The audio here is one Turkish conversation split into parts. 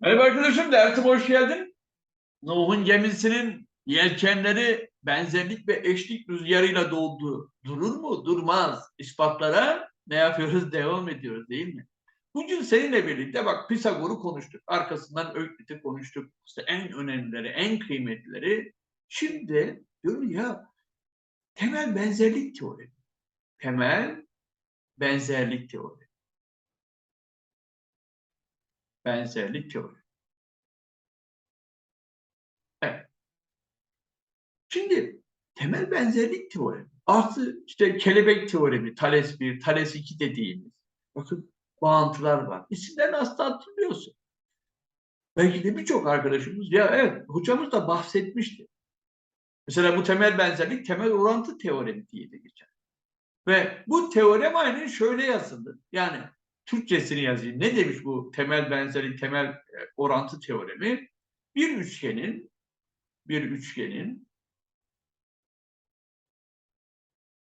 Merhaba arkadaşım, dersim hoş geldin. Nuh'un gemisinin yelkenleri benzerlik ve eşlik rüzgarıyla doldu. Durur mu? Durmaz. İspatlara ne yapıyoruz? Devam ediyoruz değil mi? Bugün seninle birlikte bak Pisagor'u konuştuk. Arkasından Öklit'i konuştuk. İşte en önemlileri, en kıymetlileri. Şimdi diyorum ya temel benzerlik teoremi. Temel benzerlik teoremi. Benzerlik teoremi. Evet. Şimdi temel benzerlik teoremi artı işte kelebek teoremi, Thales 1, Thales 2 dediğimiz bakın bağıntılar var. İsimlerini aslında hatırlıyorsun. Belki de birçok arkadaşımız ya evet hocamız da bahsetmişti. Mesela bu temel benzerlik temel orantı teoremi diye de geçer. Ve bu teorem aynen şöyle yazıldı. Yani Türkçesini yazayım. Ne demiş bu temel benzerlik, temel e, orantı teoremi? Bir üçgenin bir üçgenin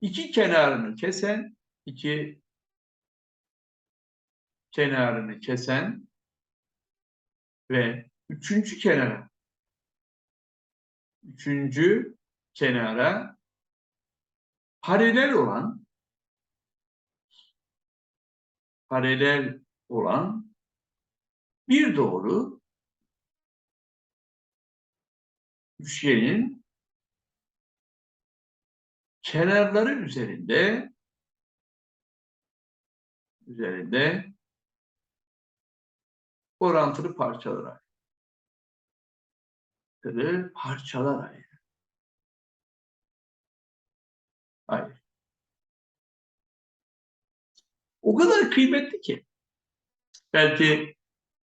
iki kenarını kesen, iki kenarını kesen ve üçüncü kenara üçüncü kenara paralel olan paralel olan bir doğru üçgenin kenarları üzerinde üzerinde orantılı parçalar ayrı. Parçalar ayrı. Hayır. O kadar kıymetli ki. Belki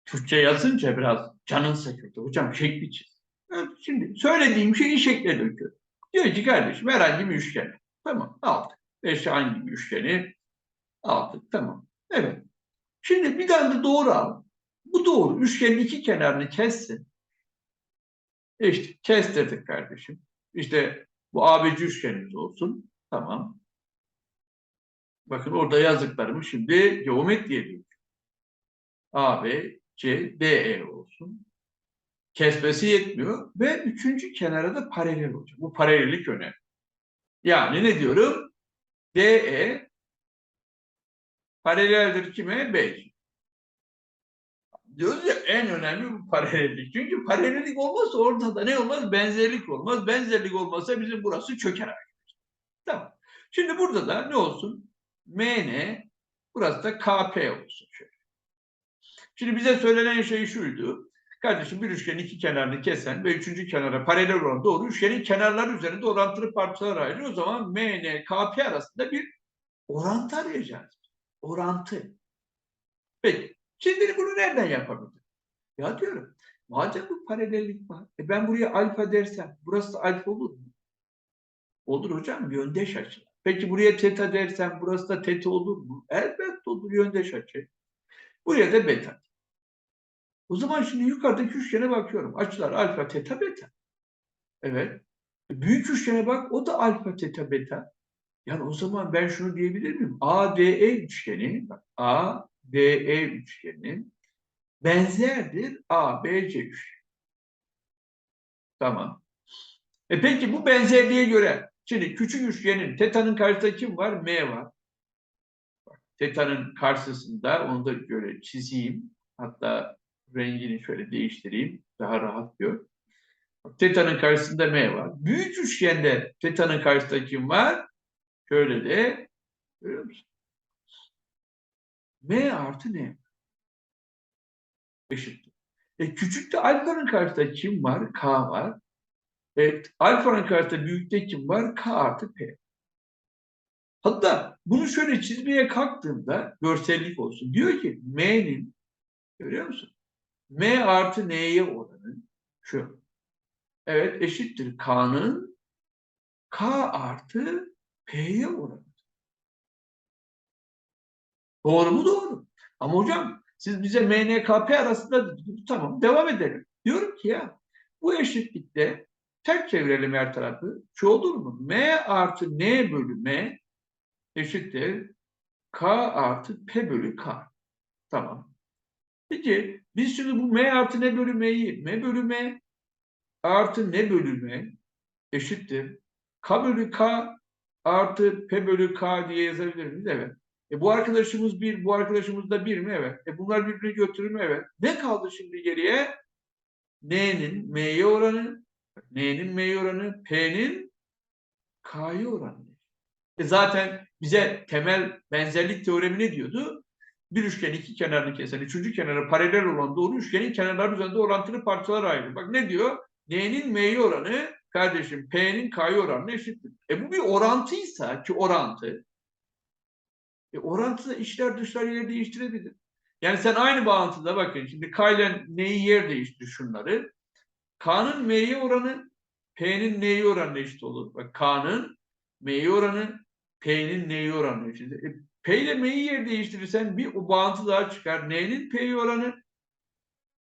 Türkçe yazınca biraz canın sıkıldı. Hocam şekli çiz. Şimdi söylediğim şeyi şekle döküyor. Diyor ki kardeşim herhangi bir üçgen. Tamam aldık. İşte hangi bir üçgeni aldık. Tamam. Evet. Şimdi bir tane de doğru al. Bu doğru. Üçgenin iki kenarını kessin. İşte kestirdik kardeşim. İşte bu ABC üçgenimiz olsun. Tamam. Bakın orada yazdıklarımı şimdi geometriye döküyorum. A, B, C, D, E olsun. Kesmesi yetmiyor ve üçüncü kenara da paralel olacak. Bu paralellik önemli. Yani ne diyorum? DE paraleldir kime? B. Diyoruz ya en önemli bu paralellik. Çünkü paralellik olmazsa ortada ne olmaz? Benzerlik olmaz. Benzerlik olmazsa bizim burası çöker. Tamam. Şimdi burada da ne olsun? MN burası da KP olsun şöyle. Şimdi bize söylenen şey şuydu. Kardeşim bir üçgenin iki kenarını kesen ve üçüncü kenara paralel olan doğru üçgenin kenarları üzerinde orantılı parçalar ayrılıyor. O zaman MN, KP arasında bir orantı arayacağız. Orantı. Peki. Şimdi bunu nereden yapabilirim? Ya diyorum. Madem bu paralellik var. E ben buraya alfa dersem burası da alfa olur mu? Olur hocam yöndeş açı. Peki buraya teta dersem burası da teta olur mu? Elbette olur yöndeş açı. Buraya da beta. O zaman şimdi yukarıdaki üçgene bakıyorum. Açılar alfa, teta, beta. Evet. E, Büyük üçgene bak o da alfa, teta, beta. Yani o zaman ben şunu diyebilir miyim? ADE üçgeni, ADE üçgeni benzerdir ABC üçgeni. Tamam. E peki bu benzerliğe göre şimdi küçük üçgenin teta'nın karşısında kim var? M var. Bak, teta'nın karşısında onu da göre çizeyim. Hatta rengini şöyle değiştireyim. Daha rahat gör. Teta'nın karşısında M var. Büyük üçgende teta'nın karşısında kim var? Şöyle de görüyor musun? M artı N eşittir. E, küçükte alfanın karşısında kim var? K var. Evet, alfanın karşısında büyükte kim var? K artı P. Hatta bunu şöyle çizmeye kalktığımda görsellik olsun. Diyor ki M'nin görüyor musun? M artı N'ye oranı şu. Evet eşittir K'nın K artı P'ye oranı. Doğru mu? Doğru. Ama hocam siz bize MNKP arasında tamam devam edelim. Diyorum ki ya bu eşitlikte tek çevirelim her tarafı. Şu olur mu? M artı N bölü M eşittir K artı P bölü K. Tamam. Peki biz şimdi bu m artı ne bölü m'yi m bölü m artı ne bölü m eşittir. K bölü K artı P bölü K diye yazabilir miyiz? Evet. E bu arkadaşımız bir, bu arkadaşımız da bir mi? Evet. E bunlar birbirini götürür mü? Evet. Ne kaldı şimdi geriye? N'nin M'ye oranı, N'nin M'ye oranı, P'nin K'ya oranı. E zaten bize temel benzerlik teoremi ne diyordu? Bir üçgen iki kenarını kesen, üçüncü kenara paralel olan doğru üçgenin kenarları üzerinde orantılı parçalar ayrı. Bak ne diyor? N'nin M'ye oranı kardeşim P'nin K'ya oranına eşittir. E bu bir orantıysa ki orantı e orantıda içler dışlar yer değiştirebilir. Yani sen aynı bağıntıda bakın şimdi K ile N'yi yer değiştir şunları. K'nın M'ye oranı P'nin N'ye oranına eşit olur. Bak K'nın M'ye oranı P'nin N'ye oranına eşit. E, P ile M'yi yer değiştirirsen bir o bağıntı daha çıkar. N'nin P'ye oranı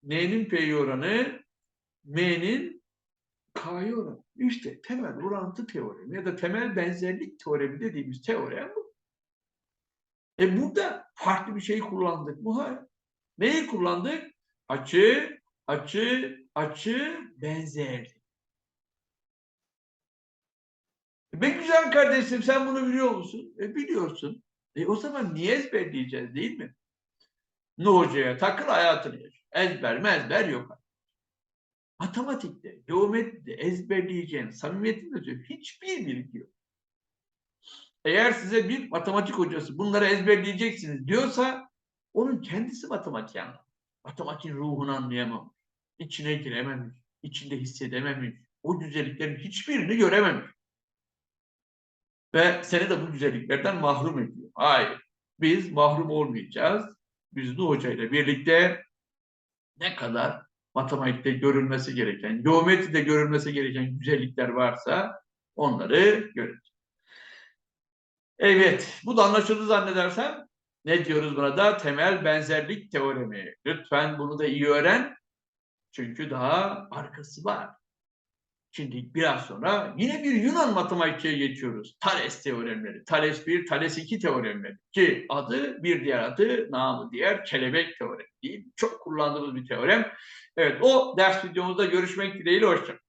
N'nin P'ye oranı M'nin K'ya oranı. İşte temel orantı teoremi ya da temel benzerlik teoremi dediğimiz teorem bu. E burada farklı bir şey kullandık? Hayır. Neyi kullandık? Açı, açı, açı, benzerlik. E be güzel kardeşim sen bunu biliyor musun? E biliyorsun. E o zaman niye ezberleyeceğiz değil mi? Ne hocaya takıl hayatını yaşa. Ezber mezber yok. Matematikte, geometride ezberleyeceğin samimiyetin de hiçbir bilgi yok. Eğer size bir matematik hocası bunları ezberleyeceksiniz diyorsa onun kendisi matematik anlamıyor. Matematiğin ruhunu anlayamamış. İçine girememiş. içinde hissedememiş. O güzelliklerin hiçbirini görememiş. Ve seni de bu güzelliklerden mahrum ediyor. Hayır. Biz mahrum olmayacağız. Biz bu hocayla birlikte ne kadar matematikte görülmesi gereken, geometride görülmesi gereken güzellikler varsa onları göreceğiz. Evet, bu da anlaşıldı zannedersem. Ne diyoruz buna da? Temel benzerlik teoremi. Lütfen bunu da iyi öğren. Çünkü daha arkası var. Şimdi biraz sonra yine bir Yunan matematikçiye geçiyoruz. Thales teoremleri. Thales 1, Thales 2 teoremleri. Ki adı bir diğer adı namı diğer kelebek teoremi. Çok kullandığımız bir teorem. Evet o ders videomuzda görüşmek dileğiyle. Hoşçakalın.